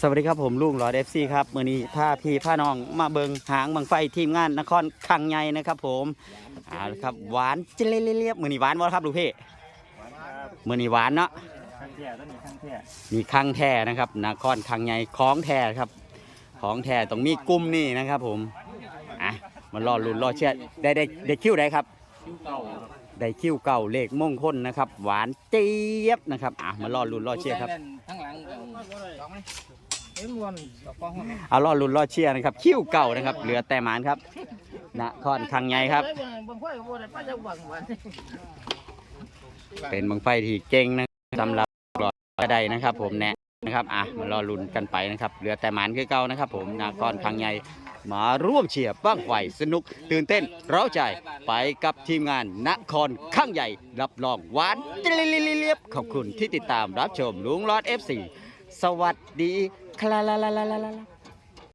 สวัสดีครับผมลุงหลอดเอฟซีครับมือนี้พาพี่พาน้องมาเบิงหางบังไฟทีมงานนครคังใหญ่นะครับผมเอาละครับหวานเจเลียบมือนี้หวานบ่ครับลูกพี่มือนี้หวานเนาะข้างแท้ต้องมีข้างแท้มีคังแท้นะครับนครคังใหญ่ของแท้ครับ ของแท้ต้องมีกลุ่มนี่นะครับ ผมอะมารอลุ้นรอเชื่อได้ได้ได้คิวได้ครับคิ้วเก่าครับได้คิวเก่าเลขมงคลนะครับ หวานเจี๊ยบนะครับอะมารอลุ้นรอเชียร์ครับข้างหลัง เอ็มวันกับฟองหัวเอารอลุ้นรอเชียร์นะครับ คิวเก่านะครับ เหลือแต่หมานครับนครคังใหญ่ครับ บางไฟบ่ได้ป้าจะหวังวันเป็นบังไฟที่เก่งนะสำหรับหลอดกระไดนะครับ ผมแนะนะครับอะมารอลุ้นกันไปนะครับ เหลือแต่หมานคือเก่านะครับ ผมนครคังใหญ่มาร่วมเชียร์บ้างไฟสนุก ตื่นเต้นเร้าใจไปกับทีมงานนครข้างใหญ่ รับรองหวานเจลียบขอบคุณที่ติดตามรับชมลุงลอด FC สวัสดี ครับ